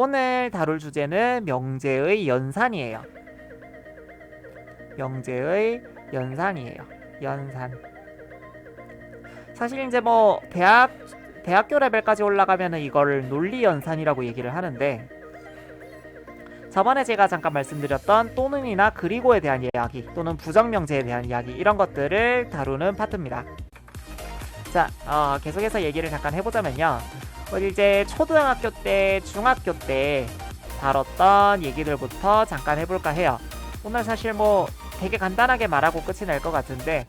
오늘 다룰 주제는 명제의 연산이에요. 명제의 연산이에요. 연산. 사실 이제 뭐 대학 대학교 레벨까지 올라가면은 이거를 논리 연산이라고 얘기를 하는데 저번에 제가 잠깐 말씀드렸던 또는이나 그리고에 대한 이야기 또는 부정명제에 대한 이야기 이런 것들을 다루는 파트입니다. 자, 어, 계속해서 얘기를 잠깐 해보자면요. 우리 이제 초등학교 때, 중학교 때 다뤘던 얘기들부터 잠깐 해볼까 해요. 오늘 사실 뭐 되게 간단하게 말하고 끝이 날 것 같은데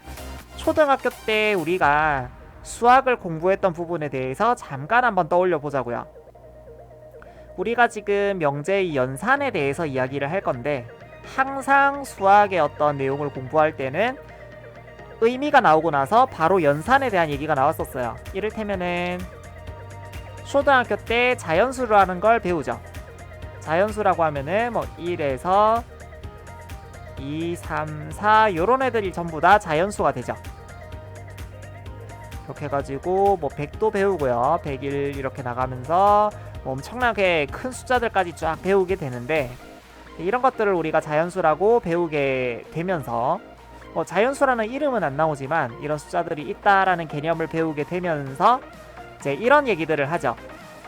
초등학교 때 우리가 수학을 공부했던 부분에 대해서 잠깐 한번 떠올려 보자고요. 우리가 지금 명제의 연산에 대해서 이야기를 할 건데 항상 수학의 어떤 내용을 공부할 때는 의미가 나오고 나서 바로 연산에 대한 얘기가 나왔었어요. 이를테면은 초등학교 때 자연수라는 걸 배우죠. 자연수라고 하면은 뭐 1에서 2, 3, 4 요런 애들이 전부 다 자연수가 되죠. 이렇게 해가지고 뭐 100도 배우고요. 101 이렇게 나가면서 뭐 엄청나게 큰 숫자들까지 쫙 배우게 되는데 이런 것들을 우리가 자연수라고 배우게 되면서 뭐 자연수라는 이름은 안 나오지만 이런 숫자들이 있다라는 개념을 배우게 되면서 이제 이런 얘기들을 하죠.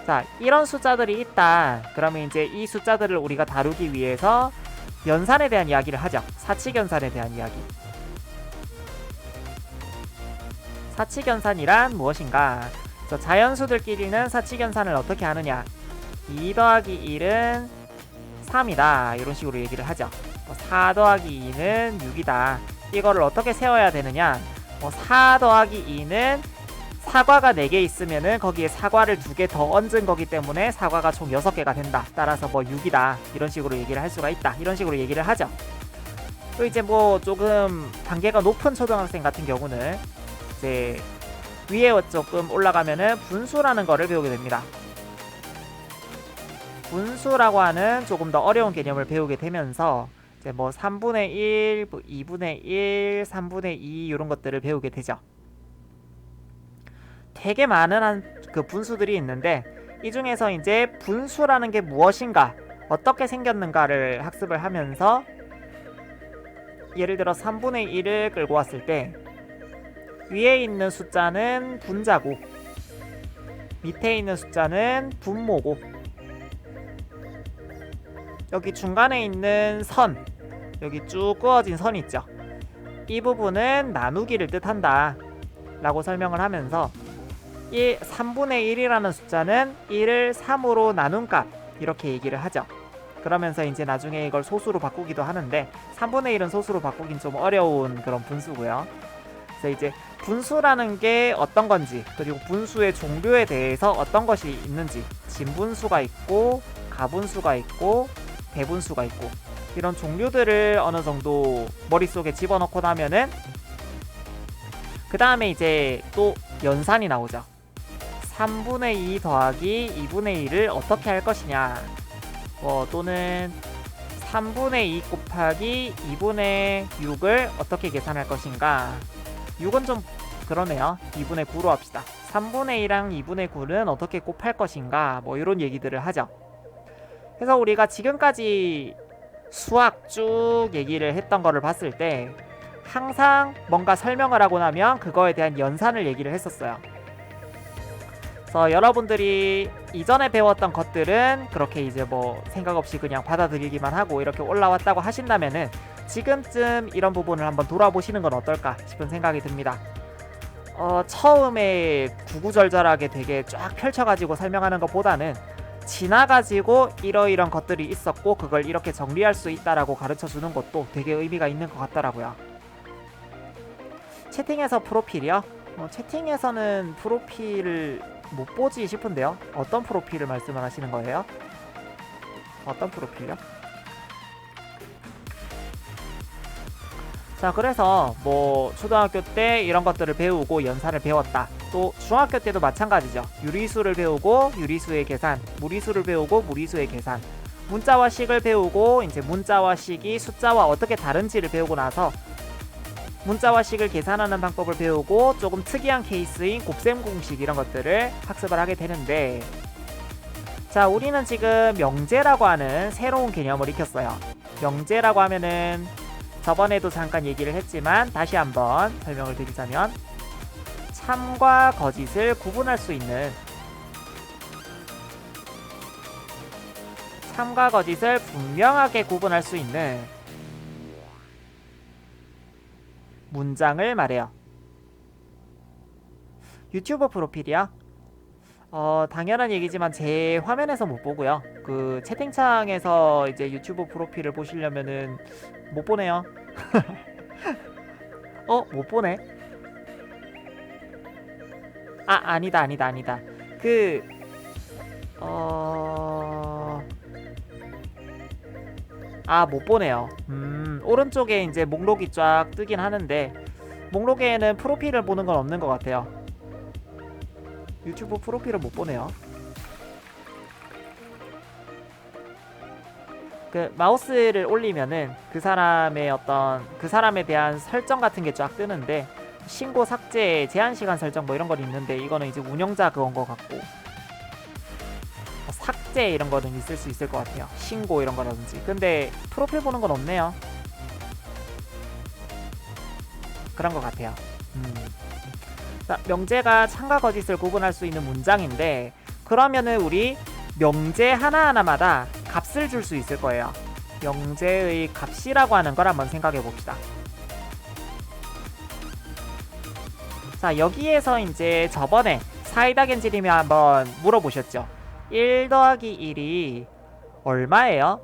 자, 이런 숫자들이 있다. 그러면 이제 이 숫자들을 우리가 다루기 위해서 연산에 대한 이야기를 하죠. 사칙연산에 대한 이야기. 사칙연산이란 무엇인가? 자연수들끼리는 사칙연산을 어떻게 하느냐? 2 더하기 1은 3이다. 이런 식으로 얘기를 하죠. 뭐4 더하기 2는 6이다. 이거를 어떻게 세워야 되느냐? 뭐4 더하기 2는 사과가 4개 있으면은 거기에 사과를 2개 더 얹은 거기 때문에 사과가 총 6개가 된다. 따라서 뭐 6이다. 이런 식으로 얘기를 할 수가 있다. 이런 식으로 얘기를 하죠. 또 이제 뭐 조금 단계가 높은 초등학생 같은 경우는 이제 위에 조금 올라가면은 분수라는 거를 배우게 됩니다. 분수라고 하는 조금 더 어려운 개념을 배우게 되면서 이제 뭐 3분의 1, 2분의 1, 3분의 2 이런 것들을 배우게 되죠. 되게 많은 한 그 분수들이 있는데 이 중에서 이제 분수라는 게 무엇인가, 어떻게 생겼는가를 학습을 하면서 예를 들어 3분의 1을 끌고 왔을 때 위에 있는 숫자는 분자고 밑에 있는 숫자는 분모고 여기 중간에 있는 선 여기 쭉 그어진 선 있죠. 이 부분은 나누기를 뜻한다 라고 설명을 하면서 1, 3분의 1이라는 숫자는 1을 3으로 나눈 값 이렇게 얘기를 하죠. 그러면서 이제 나중에 이걸 소수로 바꾸기도 하는데 3분의 1은 소수로 바꾸긴 좀 어려운 그런 분수고요. 그래서 이제 분수라는 게 어떤 건지 그리고 분수의 종류에 대해서 어떤 것이 있는지 진분수가 있고 가분수가 있고 대분수가 있고 이런 종류들을 어느 정도 머릿속에 집어넣고 나면은 그 다음에 이제 또 연산이 나오죠 3분의 2 더하기 2분의 1을 어떻게 할 것이냐 뭐 또는 3분의 2 곱하기 2분의 6을 어떻게 계산할 것인가 6은 좀 그러네요. 2분의 9로 합시다. 3분의 1랑 2분의 9는 어떻게 곱할 것인가 뭐 이런 얘기들을 하죠. 그래서 우리가 지금까지 수학 쭉 얘기를 했던 거를 봤을 때 항상 뭔가 설명을 하고 나면 그거에 대한 연산을 얘기를 했었어요. 그래서 여러분들이 이전에 배웠던 것들은 그렇게 이제 뭐 생각 없이 그냥 받아들이기만 하고 이렇게 올라왔다고 하신다면은 지금쯤 이런 부분을 한번 돌아보시는 건 어떨까 싶은 생각이 듭니다. 어, 처음에 구구절절하게 되게 쫙 펼쳐가지고 설명하는 것보다는 지나가지고 이러이런 것들이 있었고 그걸 이렇게 정리할 수 있다라고 가르쳐 주는 것도 되게 의미가 있는 것 같더라고요. 채팅에서 프로필이요? 어, 채팅에서는 프로필을 못 보지 싶은데요. 어떤 프로필을 말씀을 하시는 거예요? 어떤 프로필요? 자 그래서 뭐 초등학교 때 이런 것들을 배우고 연산을 배웠다 또 중학교 때도 마찬가지죠 유리수를 배우고 유리수의 계산 무리수를 배우고 무리수의 계산 문자와 식을 배우고 이제 문자와 식이 숫자와 어떻게 다른지를 배우고 나서 문자와 식을 계산하는 방법을 배우고 조금 특이한 케이스인 곱셈 공식 이런 것들을 학습을 하게 되는데 자, 우리는 지금 명제라고 하는 새로운 개념을 익혔어요. 명제라고 하면은 저번에도 잠깐 얘기를 했지만 다시 한번 설명을 드리자면 참과 거짓을 구분할 수 있는 참과 거짓을 분명하게 구분할 수 있는 문장을 말해요. 유튜버 프로필이야? 어, 당연한 얘기지만 제 화면에서 못 보고요. 그 채팅창에서 이제 유튜브 프로필을 보시려면은 못 보네요. 어, 못 보네. 아, 아니다, 아니다, 아니다. 그 어... 아, 못 보네요. 음, 오른쪽에 이제 목록이 쫙 뜨긴 하는데 목록에는 프로필을 보는 건 없는 것 같아요. 유튜브 프로필을 못 보네요. 그 마우스를 올리면은 그 사람의 어떤 그 사람에 대한 설정 같은 게 쫙 뜨는데 신고 삭제 제한 시간 설정 뭐 이런 건 있는데 이거는 이제 운영자 그건 것 같고 뭐 삭제 이런 거는 있을 수 있을 것 같아요. 신고 이런 거라든지. 근데 프로필 보는 건 없네요. 그런 것 같아요. 음. 자, 명제가 참과 거짓을 구분할 수 있는 문장인데 그러면은 우리 명제 하나하나마다 값을 줄 수 있을 거예요. 명제의 값이라고 하는 걸 한번 생각해 봅시다. 자, 여기에서 이제 저번에 사이다 겐지님이 한번 물어보셨죠. 1 더하기 1이 얼마예요?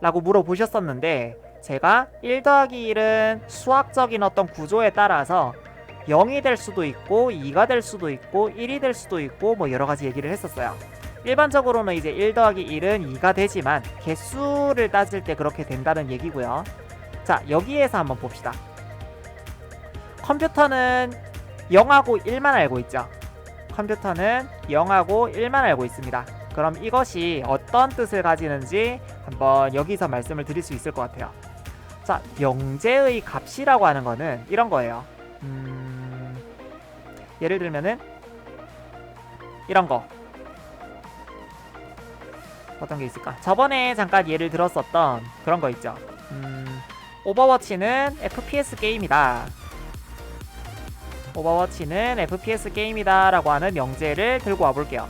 라고 물어보셨었는데 제가 1 더하기 1은 수학적인 어떤 구조에 따라서 0이 될 수도 있고 2가 될 수도 있고 1이 될 수도 있고 뭐 여러 가지 얘기를 했었어요. 일반적으로는 이제 1 더하기 1은 2가 되지만 개수를 따질 때 그렇게 된다는 얘기고요. 자, 여기에서 한번 봅시다. 컴퓨터는 0하고 1만 알고 있죠. 컴퓨터는 0하고 1만 알고 있습니다. 그럼 이것이 어떤 뜻을 가지는지 한번 여기서 말씀을 드릴 수 있을 것 같아요. 자, 명제의 값이라고 하는 거는 이런 거예요. 음, 예를 들면은 이런 거. 어떤 게 있을까? 저번에 잠깐 예를 들었었던 그런 거 있죠. 음, 오버워치는 FPS 게임이다. 오버워치는 FPS 게임이다 라고 하는 명제를 들고 와볼게요.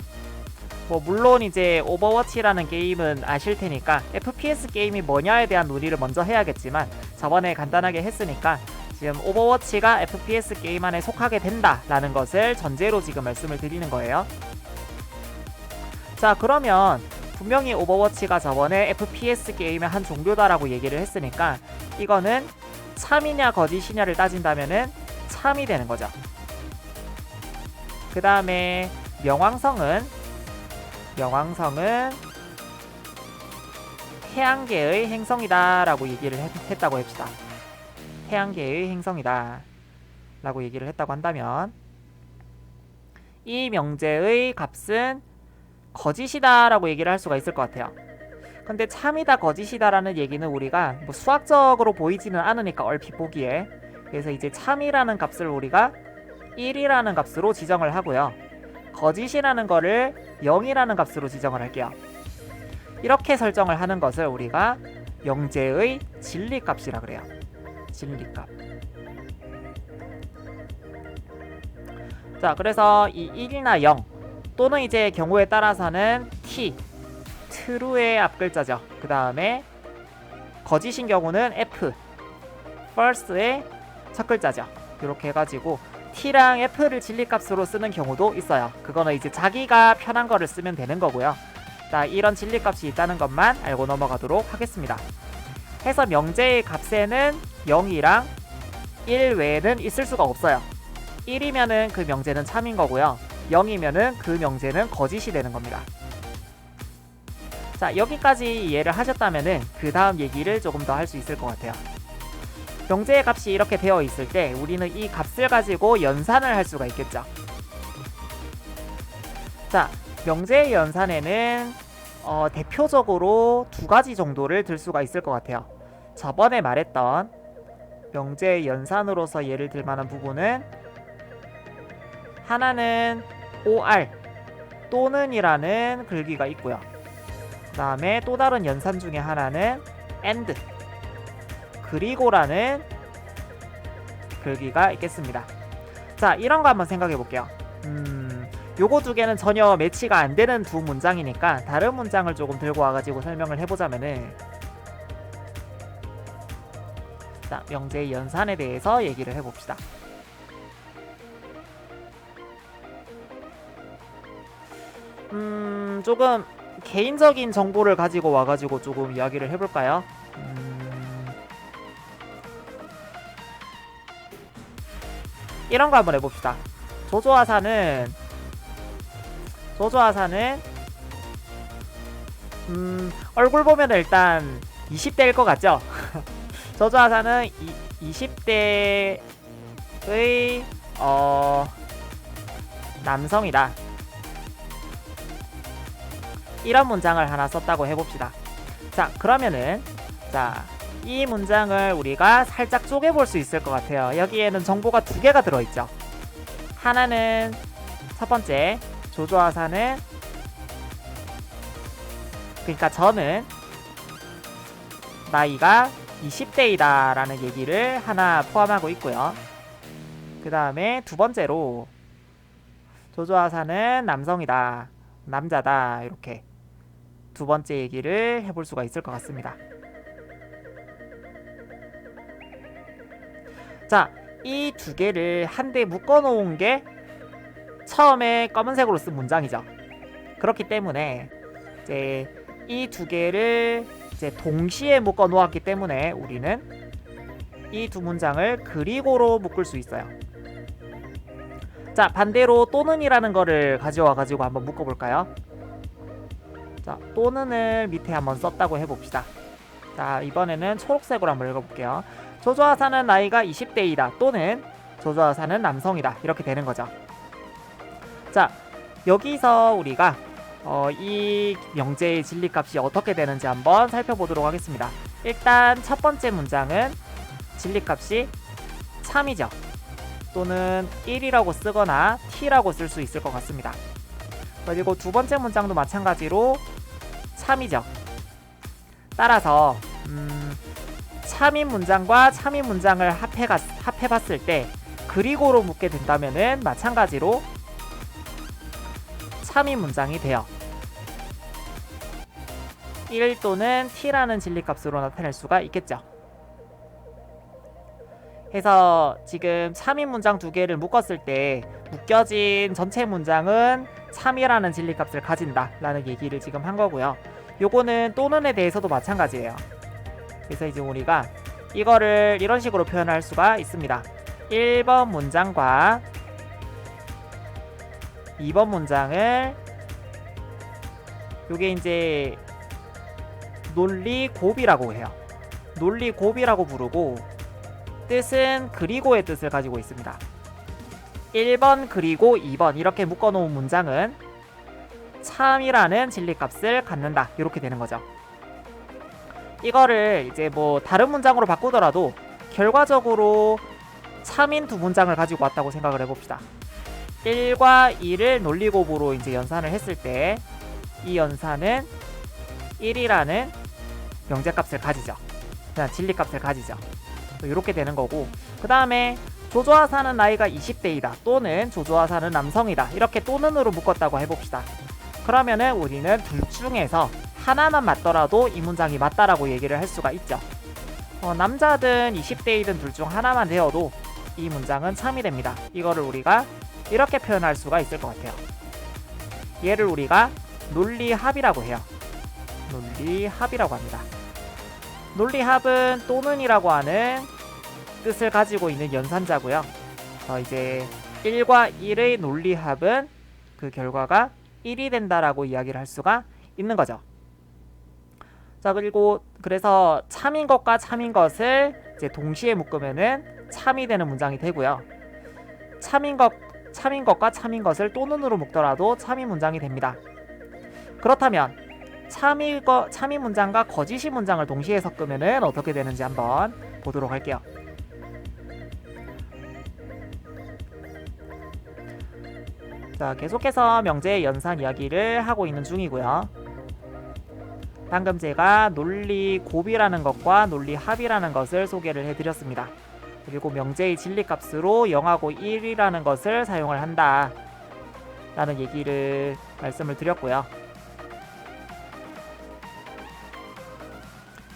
뭐 물론 이제 오버워치라는 게임은 아실 테니까 FPS 게임이 뭐냐에 대한 논의를 먼저 해야겠지만 저번에 간단하게 했으니까 지금 오버워치가 FPS 게임 안에 속하게 된다라는 것을 전제로 지금 말씀을 드리는 거예요. 자 그러면 분명히 오버워치가 저번에 FPS 게임의 한 종류다라고 얘기를 했으니까 이거는 참이냐 거짓이냐를 따진다면은 참이 되는 거죠. 그 다음에 명왕성은 명왕성은 태양계의 행성이다 라고 얘기를 했, 다고 합시다. 태양계의 행성이다 라고 얘기를 했다고 한다면 이 명제의 값은 거짓이다 라고 얘기를 할 수가 있을 것 같아요. 근데 참이다 거짓이다라는 얘기는 우리가 뭐 수학적으로 보이지는 않으니까 얼핏 보기에 그래서 이제 참이라는 값을 우리가 1이라는 값으로 지정을 하고요. 거짓이라는 거를 0이라는 값으로 지정을 할게요. 이렇게 설정을 하는 것을 우리가 영제의 진리값이라 그래요. 진리값. 자, 그래서 이 1이나 0 또는 이제 경우에 따라서는 t true의 앞글자죠. 그 다음에 거짓인 경우는 f first의 첫 글자죠. 이렇게 해가지고 t랑 f를 진리값으로 쓰는 경우도 있어요. 그거는 이제 자기가 편한 거를 쓰면 되는 거고요. 자, 이런 진리값이 있다는 것만 알고 넘어가도록 하겠습니다. 해서 명제의 값에는 0이랑 1 외에는 있을 수가 없어요. 1이면은 그 명제는 참인 거고요. 0이면은 그 명제는 거짓이 되는 겁니다. 자, 여기까지 이해를 하셨다면은 그 다음 얘기를 조금 더 할 수 있을 것 같아요. 명제의 값이 이렇게 되어 있을 때 우리는 이 값을 가지고 연산을 할 수가 있겠죠. 자, 명제의 연산에는 어, 대표적으로 두 가지 정도를 들 수가 있을 것 같아요. 저번에 말했던 명제의 연산으로서 예를 들 만한 부분은 하나는 OR 또는이라는 글귀가 있고요. 그 다음에 또 다른 연산 중에 하나는 and 그리고라는 글귀가 있겠습니다. 자, 이런 거 한번 생각해 볼게요. 음, 요거 두 개는 전혀 매치가 안 되는 두 문장이니까 다른 문장을 조금 들고 와가지고 설명을 해보자면은 자, 명제의 연산에 대해서 얘기를 해봅시다. 음, 조금 개인적인 정보를 가지고 와가지고 조금 이야기를 해볼까요? 음, 이런 거 한번 해봅시다. 조조아사는 조조아사는 음, 얼굴 보면 일단 20대일 것 같죠? 조조아사는 20대의 어, 남성이다. 이런 문장을 하나 썼다고 해봅시다. 자, 그러면은 자, 이 문장을 우리가 살짝 쪼개볼 수 있을 것 같아요. 여기에는 정보가 두 개가 들어있죠. 하나는 첫 번째 조조아사는 그러니까 저는 나이가 20대이다 라는 얘기를 하나 포함하고 있고요. 그 다음에 두 번째로 조조아사는 남성이다. 남자다. 이렇게 두 번째 얘기를 해볼 수가 있을 것 같습니다. 자, 이 두 개를 한데 묶어 놓은 게 처음에 검은색으로 쓴 문장이죠. 그렇기 때문에 이제 이 두 개를 이제 동시에 묶어 놓았기 때문에 우리는 이 두 문장을 그리고로 묶을 수 있어요. 자, 반대로 또는이라는 거를 가져와 가지고 한번 묶어 볼까요? 자, 또는을 밑에 한번 썼다고 해 봅시다. 자, 이번에는 초록색으로 한번 읽어 볼게요. 조조아사는 나이가 20대이다. 또는 조조아사는 남성이다. 이렇게 되는 거죠. 자, 여기서 우리가 어, 이 명제의 진리값이 어떻게 되는지 한번 살펴보도록 하겠습니다. 일단 첫 번째 문장은 진리값이 참이죠. 또는 1이라고 쓰거나 t라고 쓸 수 있을 것 같습니다. 그리고 두 번째 문장도 마찬가지로 참이죠. 따라서 음, 참인 문장과 참인 문장을 합해 합해봤을 때 그리고로 묶게 된다면은 마찬가지로 참인 문장이 돼요. 1 또는 t라는 진리값으로 나타낼 수가 있겠죠. 해서 지금 참인 문장 두 개를 묶었을 때 묶여진 전체 문장은 참이라는 진리값을 가진다 라는 얘기를 지금 한 거고요. 요거는 또는에 대해서도 마찬가지예요. 그래서 이제 우리가 이거를 이런 식으로 표현할 수가 있습니다. 1번 문장과 2번 문장을 요게 이제 논리 곱이라고 해요. 논리 곱이라고 부르고 뜻은 그리고의 뜻을 가지고 있습니다. 1번 그리고 2번 이렇게 묶어놓은 문장은 참이라는 진리값을 갖는다 이렇게 되는 거죠. 이거를 이제 뭐 다른 문장으로 바꾸더라도 결과적으로 참인 두 문장을 가지고 왔다고 생각을 해봅시다. 1과 2를 논리곱으로 이제 연산을 했을 때 이 연산은 1이라는 명제값을 가지죠. 그냥 진리값을 가지죠. 이렇게 되는 거고 그 다음에 조조아사는 나이가 20대이다 또는 조조아사는 남성이다 이렇게 또는으로 묶었다고 해봅시다. 그러면은 우리는 둘 중에서 하나만 맞더라도 이 문장이 맞다라고 얘기를 할 수가 있죠. 어, 남자든 20대이든 둘 중 하나만 되어도 이 문장은 참이 됩니다. 이거를 우리가 이렇게 표현할 수가 있을 것 같아요. 얘를 우리가 논리합이라고 해요. 논리합이라고 합니다. 논리합은 또는이라고 하는 뜻을 가지고 있는 연산자고요. 어, 이제 1과 1의 논리합은 그 결과가 1이 된다라고 이야기를 할 수가 있는 거죠. 자 그리고 그래서 참인 것과 참인 것을 이제 동시에 묶으면은 참이 되는 문장이 되고요. 참인 것 참인 것과 참인 것을 또는으로 묶더라도 참인 문장이 됩니다. 그렇다면 참이 거 참이 문장과 거짓이 문장을 동시에 섞으면은 어떻게 되는지 한번 보도록 할게요. 자, 계속해서 명제의 연산 이야기를 하고 있는 중이고요. 방금 제가 논리 곱이라는 것과 논리 합이라는 것을 소개를 해드렸습니다. 그리고 명제의 진리값으로 0하고 1이라는 것을 사용을 한다. 라는 얘기를 말씀을 드렸고요.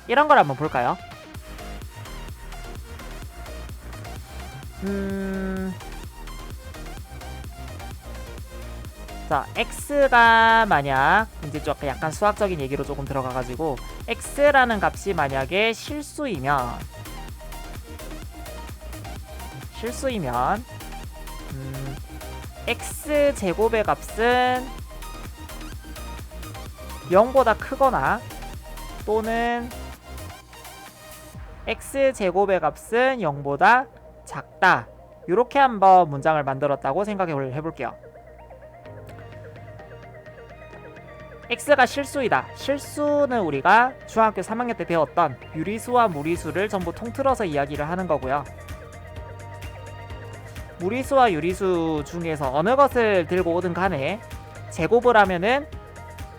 이런 걸 한번 볼까요? 음... 자, x가 만약 이제 좀 약간 수학적인 얘기로 조금 들어가가지고 x라는 값이 만약에 실수이면 실수이면 음, x 제곱의 값은 0보다 크거나 또는 x 제곱의 값은 0보다 작다. 이렇게 한번 문장을 만들었다고 생각해 볼게요. X가 실수이다. 실수는 우리가 중학교 3학년 때 배웠던 유리수와 무리수를 전부 통틀어서 이야기를 하는 거고요. 무리수와 유리수 중에서 어느 것을 들고 오든 간에 제곱을 하면은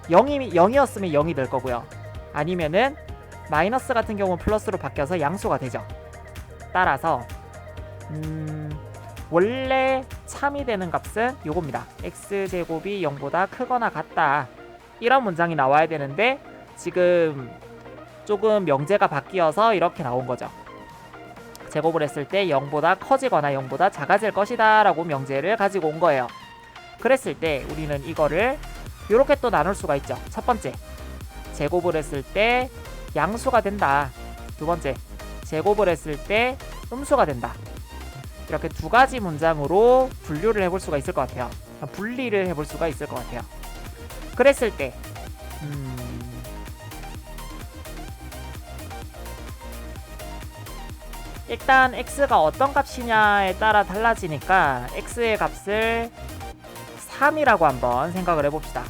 0이, 0이었으면 0이 될 거고요. 아니면은 마이너스 같은 경우는 플러스로 바뀌어서 양수가 되죠. 따라서 음, 원래 참이 되는 값은 요겁니다. x제곱이 0보다 크거나 같다. 이런 문장이 나와야 되는데 지금 조금 명제가 바뀌어서 이렇게 나온 거죠. 제곱을 했을 때 0보다 커지거나 0보다 작아질 것이다 라고 명제를 가지고 온 거예요. 그랬을 때 우리는 이거를 이렇게 또 나눌 수가 있죠. 첫 번째, 제곱을 했을 때 양수가 된다. 두 번째, 제곱을 했을 때 음수가 된다. 이렇게 두 가지 문장으로 분류를 해볼 수가 있을 것 같아요. 분리를 해볼 수가 있을 것 같아요. 그랬을 때, 음... 일단 x가 어떤 값이냐에 따라 달라지니까 x의 값을 3이라고 한번 생각을 해봅시다.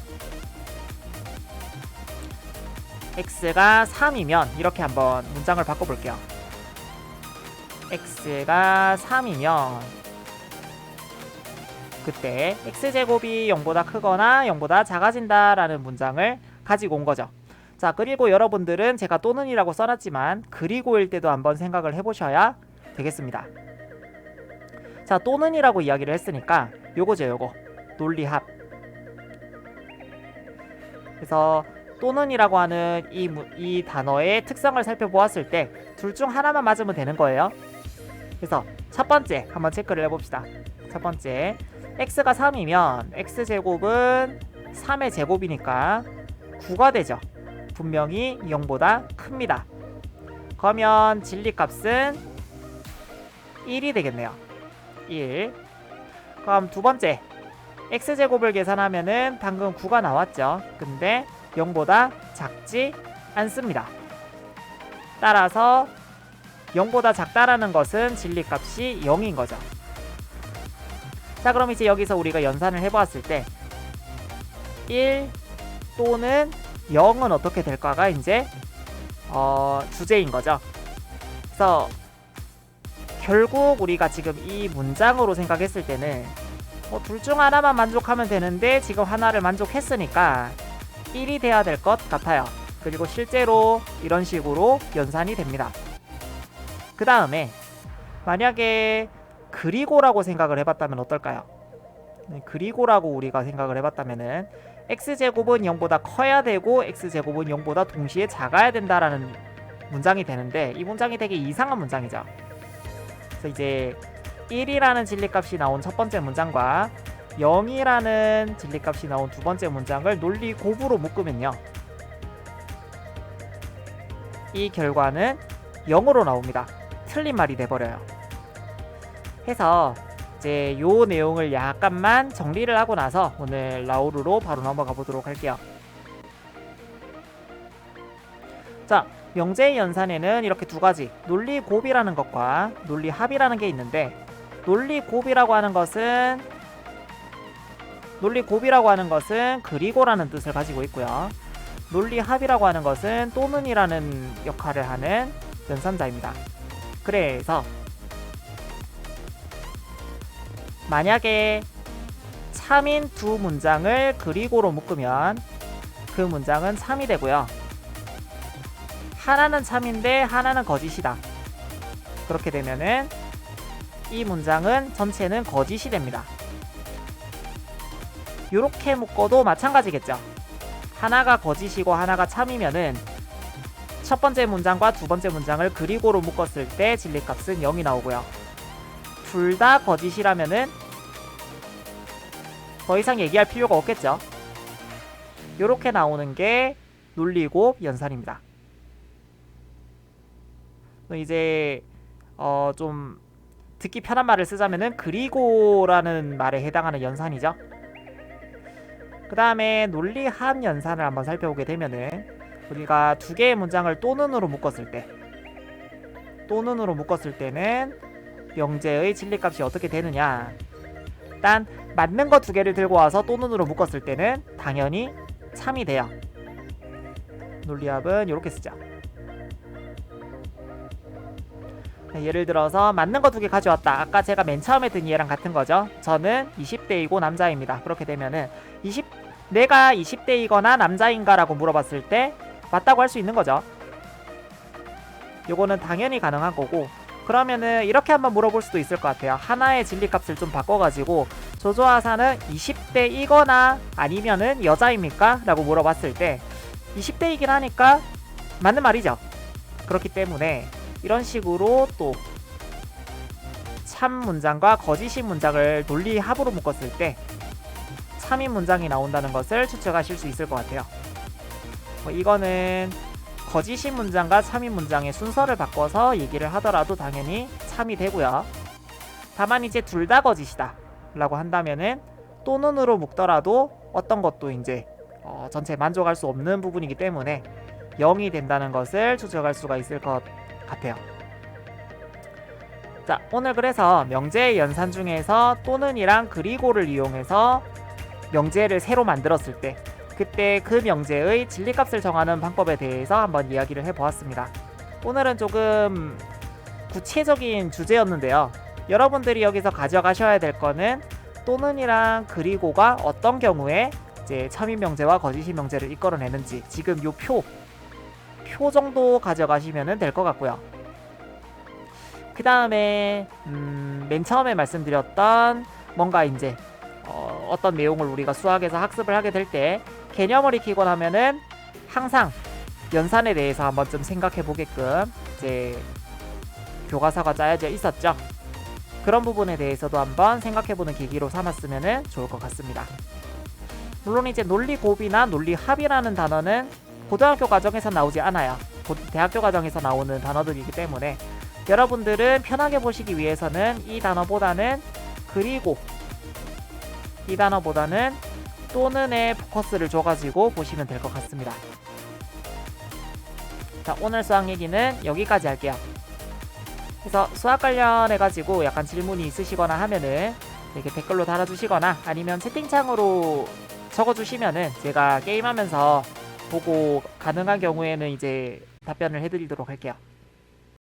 x가 3이면 이렇게 한번 문장을 바꿔볼게요. x가 3이면 그때 x제곱이 0보다 크거나 0보다 작아진다 라는 문장을 가지고 온 거죠. 자 그리고 여러분들은 제가 또는이라고 써놨지만 그리고일 때도 한번 생각을 해보셔야 되겠습니다. 자 또는이라고 이야기를 했으니까 요거죠 요거 논리합 그래서 또는이라고 하는 이, 이 단어의 특성을 살펴보았을 때 둘 중 하나만 맞으면 되는 거예요. 그래서 첫 번째 한번 체크를 해봅시다. 첫 번째 x가 3이면 x제곱은 3의 제곱이니까 9가 되죠. 분명히 0보다 큽니다. 그러면 진리값은 1이 되겠네요. 1 그럼 두 번째 x제곱을 계산하면은 방금 9가 나왔죠. 근데 0보다 작지 않습니다. 따라서 0보다 작다라는 것은 진리값이 0인 거죠. 자 그럼 이제 여기서 우리가 연산을 해보았을 때 1 또는 0은 어떻게 될까가 이제 어, 주제인 거죠. 그래서 결국 우리가 지금 이 문장으로 생각했을 때는 뭐 둘 중 하나만 만족하면 되는데 지금 하나를 만족했으니까 1이 돼야 될 것 같아요. 그리고 실제로 이런 식으로 연산이 됩니다. 그 다음에 만약에 그리고라고 생각을 해봤다면 어떨까요? 네, 그리고라고 우리가 생각을 해봤다면은 x제곱은 0보다 커야 되고 x제곱은 0보다 동시에 작아야 된다라는 문장이 되는데 이 문장이 되게 이상한 문장이죠. 그래서 이제 1이라는 진리값이 나온 첫 번째 문장과 0이라는 진리값이 나온 두 번째 문장을 논리 곱으로 묶으면요. 이 결과는 0으로 나옵니다. 틀린 말이 돼버려요. 해서 이제 요 내용을 약간만 정리를 하고 나서 오늘 라우르로 바로 넘어가 보도록 할게요. 자, 명제의 연산에는 이렇게 두 가지 논리 곱이라는 것과 논리 합이라는 게 있는데 논리 곱이라고 하는 것은 논리 곱이라고 하는 것은 그리고라는 뜻을 가지고 있고요. 논리 합이라고 하는 것은 또는이라는 역할을 하는 연산자입니다. 그래서 만약에 참인 두 문장을 그리고로 묶으면 그 문장은 참이 되고요. 하나는 참인데 하나는 거짓이다. 그렇게 되면은 이 문장은 전체는 거짓이 됩니다. 이렇게 묶어도 마찬가지겠죠. 하나가 거짓이고 하나가 참이면은 첫 번째 문장과 두 번째 문장을 그리고로 묶었을 때 진리값은 0이 나오고요. 둘 다 거짓이라면은 더 이상 얘기할 필요가 없겠죠. 이렇게 나오는 게 논리곱 연산입니다. 이제 어 좀 듣기 편한 말을 쓰자면은 그리고라는 말에 해당하는 연산이죠. 그 다음에 논리한 연산을 한번 살펴보게 되면은 우리가 두 개의 문장을 또는으로 묶었을 때 또는으로 묶었을 때는 명제의 진리값이 어떻게 되느냐. 일단 맞는 거 두 개를 들고 와서 또는으로 묶었을 때는 당연히 참이 돼요. 논리합은 이렇게 쓰죠. 네, 예를 들어서 맞는 거 두 개 가져왔다. 아까 제가 맨 처음에 든 예랑 같은 거죠. 저는 20대이고 남자입니다. 그렇게 되면은 20 내가 20대이거나 남자인가라고 물어봤을 때 맞다고 할 수 있는 거죠. 요거는 당연히 가능한 거고 그러면은 이렇게 한번 물어볼 수도 있을 것 같아요. 하나의 진리값을 좀 바꿔가지고 조조하사는 20대이거나 아니면은 여자입니까? 라고 물어봤을 때 20대이긴 하니까 맞는 말이죠. 그렇기 때문에 이런 식으로 또 참 문장과 거짓인 문장을 논리 합으로 묶었을 때 참인 문장이 나온다는 것을 추측하실 수 있을 것 같아요. 뭐 이거는 거짓인 문장과 참인 문장의 순서를 바꿔서 얘기를 하더라도 당연히 참이 되고요. 다만 이제 둘 다 거짓이다 라고 한다면은 또는으로 묶더라도 어떤 것도 이제 어 전체 만족할 수 없는 부분이기 때문에 0이 된다는 것을 추적할 수가 있을 것 같아요. 자 오늘 그래서 명제의 연산 중에서 또는이랑 그리고를 이용해서 명제를 새로 만들었을 때 그때 그 명제의 진리값을 정하는 방법에 대해서 한번 이야기를 해보았습니다. 오늘은 조금 구체적인 주제였는데요. 여러분들이 여기서 가져가셔야 될 거는 또는이랑 그리고가 어떤 경우에 이제 참인 명제와 거짓인 명제를 이끌어내는지 지금 요 표, 표 정도 가져가시면 될 것 같고요. 그 다음에 음, 맨 처음에 말씀드렸던 뭔가 이제 어, 어떤 내용을 우리가 수학에서 학습을 하게 될 때 개념을 익히곤 하면은 항상 연산에 대해서 한번 좀 생각해 보게끔 이제 교과서가 짜여져 있었죠. 그런 부분에 대해서도 한번 생각해 보는 계기로 삼았으면 좋을 것 같습니다. 물론 이제 논리곱이나 논리합이라는 단어는 고등학교 과정에서 나오지 않아요. 대학교 과정에서 나오는 단어들이기 때문에 여러분들은 편하게 보시기 위해서는 이 단어보다는 그리고 이 단어보다는 또는에 포커스를 줘가지고 보시면 될 것 같습니다. 자, 오늘 수학 얘기는 여기까지 할게요. 그래서 수학 관련해가지고 약간 질문이 있으시거나 하면은 이렇게 댓글로 달아주시거나 아니면 채팅창으로 적어주시면은 제가 게임하면서 보고 가능한 경우에는 이제 답변을 해드리도록 할게요.